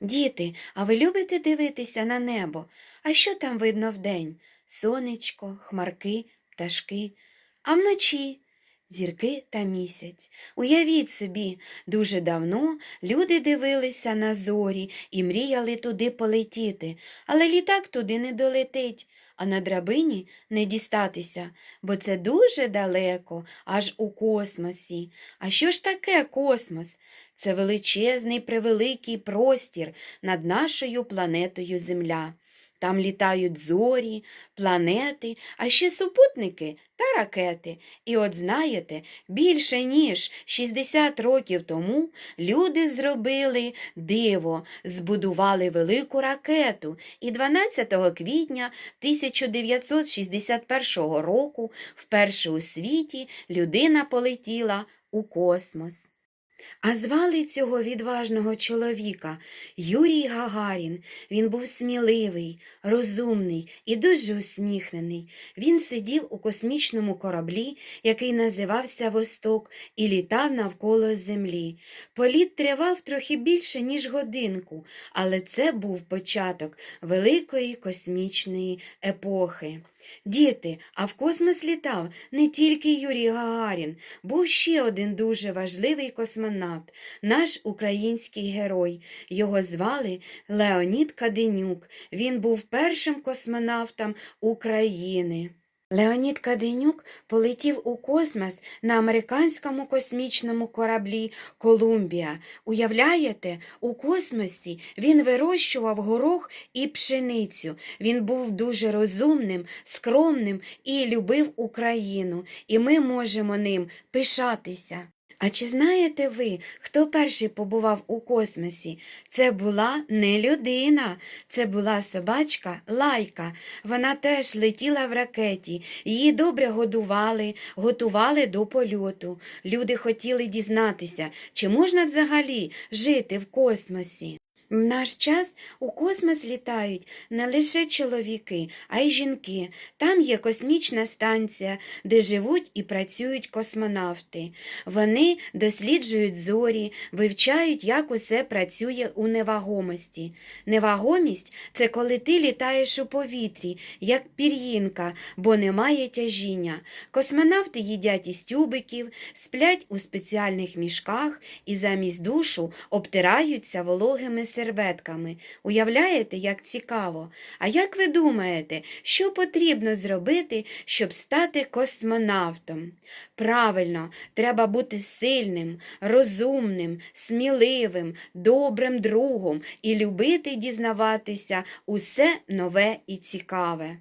Діти, а ви любите дивитися на небо? А що там видно вдень? Сонечко, хмарки, пташки, а вночі зірки та місяць. Уявіть собі, дуже давно люди дивилися на зорі і мріяли туди полетіти, але літак туди не долетить, а на драбині не дістатися, бо це дуже далеко, аж у космосі. А що ж таке космос? Це величезний превеликий простір над нашою планетою Земля. Там літають зорі, планети, а ще супутники та ракети. І от знаєте, більше ніж 60 років тому люди зробили диво, збудували велику ракету. І 12 квітня 1961 року вперше у світі людина полетіла у космос. А звали цього відважного чоловіка Юрій Гагарін. Він був сміливий, розумний і дуже усміхнений. Він сидів у космічному кораблі, який називався Восток, і літав навколо землі. Політ тривав трохи більше, ніж годинку, але це був початок великої космічної епохи. Діти, а в космос літав не тільки Юрій Гагарін, був ще один дуже важливий космонавт, наш український герой. Його звали Леонід Каденюк. Він був першим космонавтом України. Леонід Каденюк полетів у космос на американському космічному кораблі Колумбія. Уявляєте, у космосі він вирощував горох і пшеницю. Він був дуже розумним, скромним і любив Україну, і ми можемо ним пишатися. А чи знаєте ви, хто перший побував у космосі? Це була не людина, це була собачка Лайка. Вона теж летіла в ракеті, її добре годували, готували до польоту. Люди хотіли дізнатися, чи можна взагалі жити в космосі. В наш час у космос літають не лише чоловіки, а й жінки. Там є космічна станція, де живуть і працюють космонавти. Вони досліджують зорі, вивчають, як усе працює у невагомості. Невагомість це коли ти літаєш у повітрі, як пір'їнка, бо немає тяжіння. Космонавти їдять із тюбиків, сплять у спеціальних мішках і замість душу обтираються вологими серветками. Уявляєте, як цікаво? А як ви думаєте, що потрібно зробити, щоб стати космонавтом? Правильно, треба бути сильним, розумним, сміливим, добрим другом і любити дізнаватися усе нове і цікаве.